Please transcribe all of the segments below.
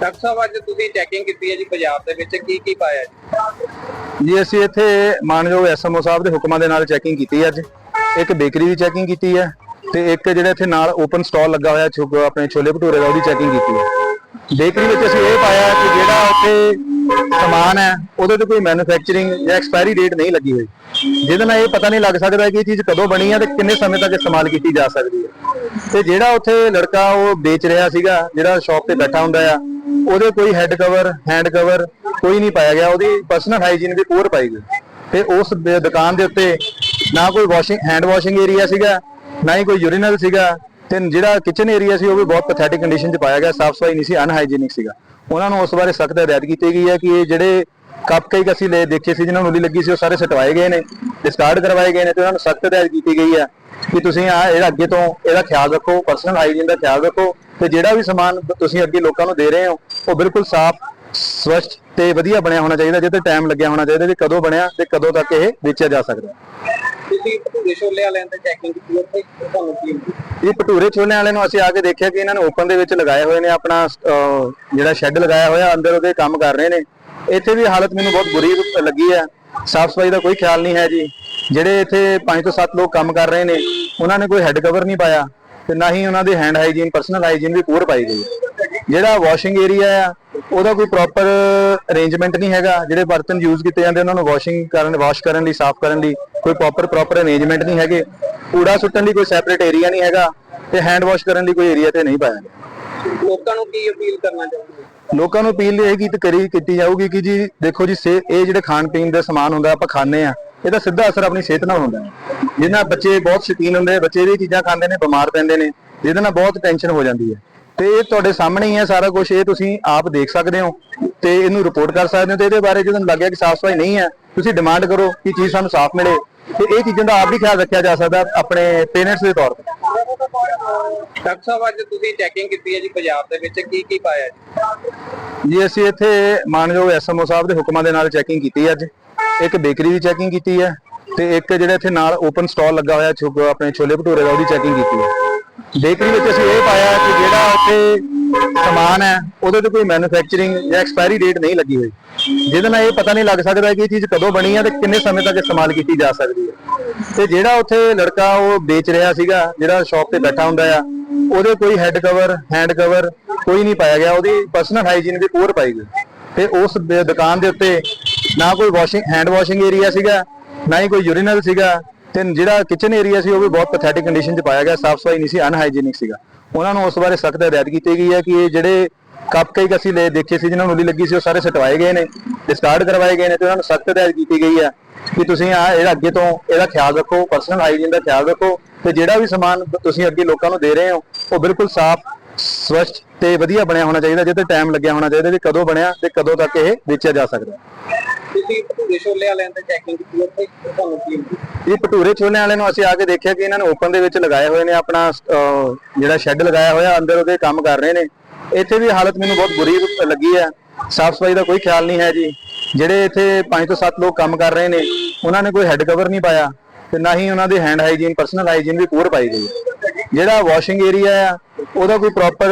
Doctor ਸਾਹਿਬ, ਅੱਜ ਤੁਸੀਂ checking ਕੀਤੀ ਹੈ ਜੀ ਬਾਜ਼ਾਰ ਦੇ ਵਿੱਚ, ਕੀ ਕੀ ਪਾਇਆ ਜੀ? ਜੀ, ਅਸੀਂ ਇੱਥੇ ਮਾਨਯੋਗ ਐਸਐਮਓ ਸਾਹਿਬ ਦੇ ਹੁਕਮਾਂ ਦੇ ਨਾਲ ਚੈਕਿੰਗ ਕੀਤੀ ਅੱਜ। ਇੱਕ ਬੇਕਰੀ ਦੀ ਚੈਕਿੰਗ ਕੀਤੀ ਹੈ ਤੇ ਇੱਕ ਜਿਹੜਾ ਇੱਥੇ ਨਾਲ ਓਪਨ ਸਟਾਲ ਲੱਗਾ ਹੋਇਆ, ਛੋ ਆਪਣੇ ਛੋਲੇ ਭਟੂਰੇ ਦਾ, ਉਹਦੀ ਚੈਕਿੰਗ ਕੀਤੀ ਹੈ। ਬੇਕਰੀ ਵਿੱਚ ਅਸੀਂ ਇਹ ਪਾਇਆ ਕਿ ਜਿਹੜਾ ਉੱਥੇ ਸਮਾਨ ਹੈ, ਉਹਦੇ ਤੇ ਕੋਈ ਮੈਨੂਫੈਕਚਰਿੰਗ ਜਾਂ ਐਕਸਪਾਇਰੀ ਡੇਟ ਨਹੀਂ ਲੱਗੀ ਹੋਈ। ਜਿਹਦੇ ਨਾਲ ਇਹ ਪਤਾ ਨਹੀਂ ਲੱਗ ਸਕਦਾ ਕਿ ਇਹ ਚੀਜ਼ ਕਦੋਂ ਬਣੀ ਹੈ ਤੇ ਕਿੰਨੇ ਸਮੇਂ ਤੱਕ ਇਸਤੇਮਾਲ ਕੀਤੀ ਜਾ ਸਕਦੀ ਹੈ। ਤੇ ਜਿਹੜਾ ਉੱਥੇ ਲੜਕਾ ਉਹ ਵੇਚ ਰਿਹਾ ਸੀਗਾ, ਜਿਹੜਾ ਸ਼ਾਪ ਤੇ ਬੈਠਾ ਹੁੰਦਾ ਆ ਉਹਦੇ ਕੋਈ ਹੈੱਡ ਕਵਰ ਹੈਂਡ ਕਵਰ ਕੋਈ ਨਹੀਂ ਪਾਇਆ ਗਿਆ। ਉਹਦੀ ਪਰਸਨਲ ਹਾਈਜੀਨ ਦੀ ਪੂਰ ਪਾਈ ਗਈ। ਤੇ ਉਸ ਦੁਕਾਨ ਦੇ ਉੱਤੇ ਨਾ ਕੋਈ ਵਾਸ਼ਿੰਗ ਹੈਂਡ ਵਾਸ਼ਿੰਗ ਏਰੀਆ ਸੀਗਾ, ਨਾ ਹੀ ਕੋਈ ਯੂਰੀਨਲ ਸੀਗਾ। ਤੇ ਜਿਹੜਾ ਕਿਚਨ ਏਰੀਆ ਸੀ, ਉਹ ਵੀ ਬਹੁਤ ਪੈਥੈਟਿਕ ਕੰਡੀਸ਼ਨ 'ਚ ਪਾਇਆ ਗਿਆ। ਸਾਫ਼ ਸਫ਼ਾਈ ਨਹੀਂ ਸੀ ਅਨਹਾਈਜੀਨਿਕ ਸੀਗਾ। ਉਹਨਾਂ ਨੂੰ ਉਸ ਬਾਰੇ ਸਖਤ ਹਦਾਇਤ ਕੀਤੀ ਗਈ ਹੈ ਕਿ ਇਹ ਜਿਹੜੇ ਕੱਪ ਕਈ ਅਸੀਂ ਲੈ ਦੇਖੇ ਸੀ, ਜਿਨ੍ਹਾਂ ਨੂੰ ਉਲੀ ਲੱਗੀ ਸੀ, ਉਹ ਸਾਰੇ ਸਟਵਾਏ ਗਏ ਨੇ ਡਿਸਕਾਰਡ ਕਰਵਾਏ ਗਏ ਨੇ ਤੇ ਉਹਨਾਂ ਨੂੰ ਸਖਤ ਹਦਾਇਤ ਕੀਤੀ ਗਈ ਹੈ ਕਿ ਤੁਸੀਂ ਆ ਇਹਦਾ ਅੱਗੇ ਤੋਂ ਇਹਦਾ ਖਿਆਲ ਰੱਖੋ ਪਰਸਨਲ ਹਾਈਜੀਨ ਦਾ ਖਿਆਲ ਰੱਖੋ। ਤੇ ਜਿਹੜਾ ਵੀ ਸਮਾਨ ਤੁਸੀਂ ਅੱਗੇ ਲੋਕਾਂ ਨੂੰ ਦੇ ਰਹੇ ਹੋ ਉਹ ਬਿਲਕੁਲ ਸਾਫ਼ ਸਵੱਛ ਤੇ ਵਧੀਆ ਬਣਿਆ ਹੋਣਾ ਚਾਹੀਦਾ ਜਿਹਦੇ ਟਾਈਮ ਲੱਗਿਆ ਹੋਣਾ ਚਾਹੀਦਾ ਵੀ ਕਦੋਂ ਬਣਿਆ ਤੇ ਕਦੋਂ ਤੱਕ ਇਹ ਵੇਚਿਆ ਜਾ ਸਕਦਾ ਤੁਸੀਂ ਭਟੂਰੇ ਛੋਲੇ ਵਾਲਿਆਂ ਤੇ ਚੈਕਿੰਗ ਕੀਤੀ ਉੱਥੇ ਤੁਹਾਨੂੰ ਕੀ ਇਹ ਭਟੂਰੇ ਛੋਲੇ ਵਾਲੇ ਨੂੰ ਅਸੀਂ ਆ ਕੇ ਦੇਖਿਆ ਕਿ ਇਹਨਾਂ ਨੇ ਓਪਨ ਦੇ ਵਿੱਚ ਲਗਾਏ ਹੋਏ ਨੇ ਆਪਣਾ ਜਿਹੜਾ ਸ਼ੈੱਡ ਲਗਾਇਆ ਹੋਇਆ ਅੰਦਰ ਉਹਦੇ ਕੰਮ ਕਰ ਰਹੇ ਨੇ। ਇੱਥੇ ਵੀ ਹਾਲਤ ਮੈਨੂੰ ਬਹੁਤ ਬੁਰੀ ਲੱਗੀ ਹੈ। ਸਾਫ਼ ਸਫ਼ਾਈ ਦਾ ਕੋਈ ਖਿਆਲ ਨਹੀਂ ਹੈ ਜੀ। ਜਿਹੜੇ ਇੱਥੇ 5 ਤੋਂ 7 ਲੋਕ ਕੰਮ ਕਰ ਰਹੇ ਨੇ ਉਹਨਾਂ ਨੇ ਕੋਈ ਹੈੱਡ ਕਵਰ ਨਹੀਂ ਪਾਇਆ। ਤੇ ਨਾ ਹੀ ਉਹਨਾਂ ਦੇ ਹੈਂਡ ਹਾਈਜੀਨ ਪਰਸਨਲ ਹਾਈਜੀਨ ਵੀ ਪੂਰ ਪਾਈ ਗਈ। ਹੈ ਜਿਹੜਾ ਵਾਸ਼ਿੰਗ ਏਰੀਆ ਆ ਉਹਦਾ ਕੋਈ ਪ੍ਰੋਪਰ ਅਰੇਂਜਮੈਂਟ ਨਹੀਂ ਹੈਗਾ। ਜਿਹੜੇ ਬਰਤਨ ਯੂਜ਼ ਕੀਤੇ ਜਾਂਦੇ ਉਹਨਾਂ ਨੂੰ ਵਾਸ਼ਿੰਗ ਕਰਨ ਵਾਸ਼ ਕਰਨ ਲਈ ਸਾਫ਼ ਕਰਨ ਲਈ ਕੋਈ ਪ੍ਰੋਪਰ ਪ੍ਰੋਪਰ ਅਰੇਂਜਮੈਂਟ ਨਹੀਂ ਹੈਗੇ। ਕੂੜਾ ਸੁੱਟਣ ਲਈ ਕੋਈ ਸੈਪਰੇਟ ਏਰੀਆ ਨਹੀਂ ਹੈਗਾ ਤੇ ਹੈਂਡ ਵਾਸ਼ ਕਰਨ ਲਈ ਕੋਈ ਏਰੀਆ ਤੇ ਨਹੀਂ ਪਾਇਆ ਗਿਆ ਲੋਕਾਂ ਨੂੰ ਕੀ ਅਪੀਲ ਕਰਨਾ ਚਾਹੁੰਦੇ ਲੋਕਾਂ ਨੂੰ ਅਪੀਲ ਇਹ ਕੀਤੀ ਕਰੀ ਕੀਤੀ ਜਾਊਗੀ ਕਿ ਜੀ ਦੇਖੋ ਜੀ ਇਹ ਜਿਹੜੇ ਖਾਣ ਪੀਣ ਦਾ ਸਮਾਨ ਹੁੰਦਾ ਆਪਾਂ ਖਾਂਦੇ ਆ ਇਹਦਾ ਸਿੱਧਾ ਅਸਰ ਆਪਣੀ ਸਿਹਤ ਨਾਲ ਹੁੰਦਾ ਹੈ। ਜਿਹਨਾਂ ਬੱਚੇ ਬਹੁਤ ਸ਼ੌਕੀਨ ਹੁੰਦੇ ਬੱਚੇ ਇਹ ਚੀਜ਼ਾਂ ਖਾਂਦੇ ਨੇ ਬਿਮਾਰ ਪੈਂਦੇ ਨੇ ਜਿਹਦੇ ਨਾਲ ਬਹੁਤ ਟੈਨਸ਼ਨ ਹੋ ਜਾਂਦੀ ਹੈ। ਤੇ ਇਹ ਤੁਹਾਡੇ ਸਾਹਮਣੇ ਹੀ ਹੈ ਸਾਰਾ ਕੁਝ ਇਹ ਤੁਸੀਂ ਆਪ ਦੇਖ ਸਕਦੇ ਹੋ ਤੇ ਇਹਨੂੰ ਰਿਪੋਰਟ ਕਰ ਸਕਦੇ ਹੋ ਤੇ ਇਹਦੇ ਬਾਰੇ ਜਦੋਂ ਲੱਗਿਆ ਕਿ ਸਾਫ਼ ਸਫ਼ਾਈ ਨਹੀਂ ਹੈ ਤੁਸੀਂ ਡਿਮਾਂਡ ਕਰੋ ਕਿ ਚੀਜ਼ ਸਾਨੂੰ ਸਾਫ਼ ਮਿਲੇ। ਤੇ ਇਹ ਚੀਜ਼ਾਂ ਦਾ ਆਪ ਵੀ ਖਿਆਲ ਰੱਖਿਆ ਜਾ ਸਕਦਾ ਆਪਣੇ ਪੇਰੈਂਟਸ ਦੇ ਤੌਰ ਤੇ। ਡਾਕਟਰ ਸਾਹਿਬ ਅੱਜ ਤੁਸੀਂ ਚੈਕਿੰਗ ਕੀਤੀ ਹੈ ਜੀ ਬਾਜ਼ਾਰ ਦੇ ਵਿੱਚ ਕੀ ਕੀ ਪਾਇਆ ਜੀ? ਜੀ ਅਸੀਂ ਇੱਥੇ ਮਾਨਯੋਗ ਐਸਐਮਓ ਸਾਹਿਬ ਦੇ ਹੁਕਮਾਂ ਦੇ ਨਾਲ ਚੈਕਿੰਗ ਕੀਤੀ ਅੱਜ। ਇੱਕ ਬੇਕਰੀ ਦੀ ਚੈਕਿੰਗ ਕੀਤੀ ਹੈ ਤੇ ਇੱਕ ਜਿਹੜਾ ਇੱਥੇ ਨਾਲ ਓਪਨ ਸਟਾਲ ਲੱਗਾ ਹੋਇਆ ਆਪਣੇ ਛੋਲੇ ਭਟੂਰੇ ਦਾ, ਉਹਦੀ ਚੈਕਿੰਗ ਕੀਤੀ ਹੈ। ਬੇਕਰੀ ਵਿੱਚ ਅਸੀਂ ਇਹ ਪਾਇਆ ਕਿ ਜਿਹੜਾ ਉੱਥੇ ਸਮਾਨ ਹੈ, ਉਹਦੇ ਤੇ ਕੋਈ ਮੈਨੂਫੈਕਚਰਿੰਗ ਜਾਂ ਐਕਸਪਾਇਰੀ ਡੇਟ ਨਹੀਂ ਲੱਗੀ ਹੋਈ। ਜਿਹਦੇ ਨਾਲ ਇਹ ਪਤਾ ਨਹੀਂ ਲੱਗ ਸਕਦਾ ਕਿ ਇਹ ਚੀਜ਼ ਕਦੋਂ ਬਣੀ ਹੈ ਤੇ ਕਿੰਨੇ ਸਮੇਂ ਤੱਕ ਇਸਤੇਮਾਲ ਕੀਤੀ ਜਾ ਸਕਦੀ ਹੈ। ਤੇ ਜਿਹੜਾ ਉੱਥੇ ਲੜਕਾ ਉਹ ਵੇਚ ਰਿਹਾ ਸੀਗਾ, ਜਿਹੜਾ ਸ਼ਾਪ ਤੇ ਬੈਠਾ ਹੁੰਦਾ ਆ, ਉਹਦੇ ਕੋਈ ਹੈੱਡ ਕਵਰ ਹੈਂਡ ਕਵਰ ਕੋਈ ਨਹੀਂ ਪਾਇਆ ਗਿਆ, ਉਹਦੀ ਪਰਸਨਲ ਹਾਈਜੀਨ ਵੀ ਪੂਰ ਪਾਈ ਗਈ। ਤੇ ਉਸ ਦੁਕਾਨ ਦੇ ਉੱਤੇ ਨਾ ਕੋਈ ਵਾਸ਼ਿੰਗ ਹੈਂਡ ਵਾਸ਼ਿੰਗ ਏਰੀਆ ਸੀਗਾ, ਨਾ ਹੀ ਕੋਈ ਯੂਰੀਨਲ ਸੀਗਾ, ਤੇ ਜਿਹੜਾ ਕਿਚਨ ਏਰੀਆ ਸੀ, ਉਹ ਵੀ ਬਹੁਤ ਪੈਥੈਟਿਕ ਕੰਡੀਸ਼ਨ 'ਚ ਪਾਇਆ ਗਿਆ ਸਾਫ਼ ਸਫ਼ਾਈ ਨਹੀਂ ਸੀ ਅਨਹਾਈਜੀਨਿਕ ਸੀਗਾ। ਉਹਨਾਂ ਨੂੰ ਉਸ ਬਾਰੇ ਸਖਤ ਹਦਾਇਤ ਕੀਤੀ ਗਈ ਹੈ ਕਿ ਇਹ ਜਿਹੜੇ ਕੱਪ ਕਈ ਅਸੀਂ ਲੈ ਦੇਖੇ ਸੀ, ਜਿਨ੍ਹਾਂ ਨੂੰ ਉਲੀ ਲੱਗੀ ਸੀ, ਉਹ ਸਾਰੇ ਸਟਵਾਏ ਗਏ ਨੇ ਡਿਸਕਾਰਡ ਕਰਵਾਏ ਗਏ ਨੇ ਤੇ ਉਹਨਾਂ ਨੂੰ ਸਖਤ ਹਦਾਇਤ ਕੀਤੀ ਗਈ ਹੈ ਕਿ ਤੁਸੀਂ ਆ ਇਹਦਾ ਅੱਗੇ ਤੋਂ ਇਹਦਾ ਖਿਆਲ ਰੱਖੋ ਪਰਸਨਲ ਹਾਈਜੀਨ ਦਾ ਖਿਆਲ ਰੱਖੋ ਤੇ ਜਿਹੜਾ ਵੀ ਸਮਾਨ ਤੁਸੀਂ ਅੱਗੇ ਲੋਕਾਂ ਨੂੰ ਦੇ ਰਹੇ ਹੋ, ਉਹ ਬਿਲਕੁਲ ਸਾਫ਼, ਸਵੱਛ ਤੇ ਵਧੀਆ ਬਣਿਆ ਹੋਣਾ ਚਾਹੀਦਾ ਜਿਹਦੇ ਟਾਈਮ ਲੱਗਿਆ ਹੋਣਾ ਚਾਹੀਦਾ ਵੀ ਕਦੋਂ ਬਣਿਆ ਤੇ ਕਦੋਂ ਤੱਕ ਇਹ ਵੇਚਿਆ ਜਾ ਸਕਦਾ। ਤੁਸੀਂ ਭਟੂਰੇ ਛੋਲੇ ਵਾਲਿਆਂ ਤੇ ਚੈਕਿੰਗ ਕੀਤੀ ਉੱਥੇ ਤੁਹਾਨੂੰ ਕੀ ਇਹ ਭਟੂਰੇ ਛੋਲੇ ਵਾਲੇ ਨੂੰ ਅਸੀਂ ਆ ਕੇ ਦੇਖਿਆ ਕਿ ਇਹਨਾਂ ਨੇ ਓਪਨ ਦੇ ਵਿੱਚ ਲਗਾਏ ਹੋਏ ਨੇ, ਆਪਣਾ ਜਿਹੜਾ ਸ਼ੈੱਡ ਲਗਾਇਆ ਹੋਇਆ, ਅੰਦਰ ਉਹਦੇ ਕੰਮ ਕਰ ਰਹੇ ਨੇ। ਇੱਥੇ ਵੀ ਹਾਲਤ ਮੈਨੂੰ ਬਹੁਤ ਬੁਰੀ ਲੱਗੀ ਹੈ। ਸਾਫ਼ ਸਫ਼ਾਈ ਦਾ ਕੋਈ ਖਿਆਲ ਨਹੀਂ ਹੈ ਜੀ। ਜਿਹੜੇ ਇੱਥੇ 5 ਤੋਂ 7 ਲੋਕ ਕੰਮ ਕਰ ਰਹੇ ਨੇ, ਉਹਨਾਂ ਨੇ ਕੋਈ ਹੈੱਡ ਕਵਰ ਨਹੀਂ ਪਾਇਆ ਤੇ ਨਾ ਹੀ ਉਹਨਾਂ ਦੇ ਹੈਂਡ ਹਾਈਜੀਨ ਪਰਸਨਲ ਹਾਈਜੀਨ ਵੀ ਪੂਰ ਪਾਈ ਗਈ ਜਿਹੜਾ ਵਾਸ਼ਿੰਗ ਏਰੀਆ ਆ, ਉਹਦਾ ਕੋਈ ਪ੍ਰੋਪਰ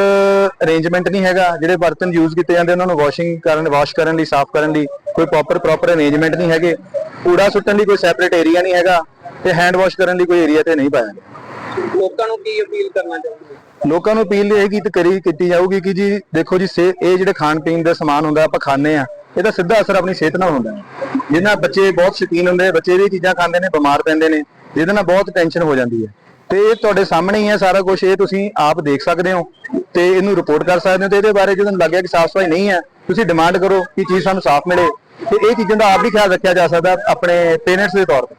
ਅਰੇਂਜਮੈਂਟ ਨਹੀਂ ਹੈਗਾ। ਜਿਹੜੇ ਬਰਤਨ ਯੂਜ਼ ਕੀਤੇ ਜਾਂਦੇ, ਉਹਨਾਂ ਨੂੰ ਵਾਸ਼ਿੰਗ ਕਰਨ ਵਾਸ਼ ਕਰਨ ਲਈ, ਸਾਫ਼ ਕਰਨ ਲਈ। ਕੋਈ ਪ੍ਰੋਪਰ ਪ੍ਰੋਪਰ ਅਰੇਂਜਮੈਂਟ ਨਹੀਂ ਹੈਗੇ। ਕੂੜਾ ਸੁੱਟਣ ਲਈ ਕੋਈ ਸੈਪਰੇਟ ਏਰੀਆ ਨਹੀਂ ਹੈਗਾ ਤੇ ਹੈਂਡ ਵਾਸ਼ ਕਰਨ ਲਈ ਕੋਈ ਏਰੀਆ ਤੇ ਨਹੀਂ ਪਾਇਆ। ਗਿਆ ਲੋਕਾਂ ਨੂੰ ਕੀ ਅਪੀਲ ਕਰਨਾ ਚਾਹੁੰਦੇ ਲੋਕਾਂ ਨੂੰ ਅਪੀਲ ਇਹ ਕੀਤੀ ਕਰੀ ਕੀਤੀ ਜਾਊਗੀ ਕਿ ਜੀ ਦੇਖੋ ਜੀ ਸੇ ਇਹ ਜਿਹੜੇ ਖਾਣ ਪੀਣ ਦਾ ਸਮਾਨ ਹੁੰਦਾ ਆਪਾਂ ਖਾਂਦੇ ਆ ਇਹਦਾ ਸਿੱਧਾ ਅਸਰ ਆਪਣੀ ਸਿਹਤ ਨਾਲ ਹੁੰਦਾ ਹੈ। ਜਿਹਨਾਂ ਬੱਚੇ ਬਹੁਤ ਸ਼ੌਕੀਨ ਹੁੰਦੇ ਬੱਚੇ ਇਹ ਚੀਜ਼ਾਂ ਖਾਂਦੇ ਨੇ ਬਿਮਾਰ ਪੈਂਦੇ ਨੇ ਜਿਹਦੇ ਨਾਲ ਬਹੁਤ ਟੈਨਸ਼ਨ ਹੋ ਜਾਂਦੀ ਹੈ। ਤੇ ਇਹ ਤੁਹਾਡੇ ਸਾਹਮਣੇ ਹੀ ਹੈ ਸਾਰਾ ਕੁਝ ਇਹ ਤੁਸੀਂ ਆਪ ਦੇਖ ਸਕਦੇ ਹੋ ਤੇ ਇਹਨੂੰ ਰਿਪੋਰਟ ਕਰ ਸਕਦੇ ਹੋ ਤੇ ਇਹਦੇ ਬਾਰੇ ਜਦੋਂ ਲੱਗਿਆ ਕਿ ਸਾਫ਼ ਸਫ਼ਾਈ ਨਹੀਂ ਹੈ ਤੁਸੀਂ ਡਿਮਾਂਡ ਕਰੋ ਕਿ ਚੀਜ਼ ਸਾਨੂੰ ਸਾਫ਼ ਮਿਲੇ। ਤੇ ਇਹ ਚੀਜ਼ਾਂ ਦਾ ਆਪ ਵੀ ਖਿਆਲ ਰੱਖਿਆ ਜਾ ਸਕਦਾ ਆਪਣੇ ਪੇਰੈਂਟਸ ਦੇ ਤੌਰ ਤੇ।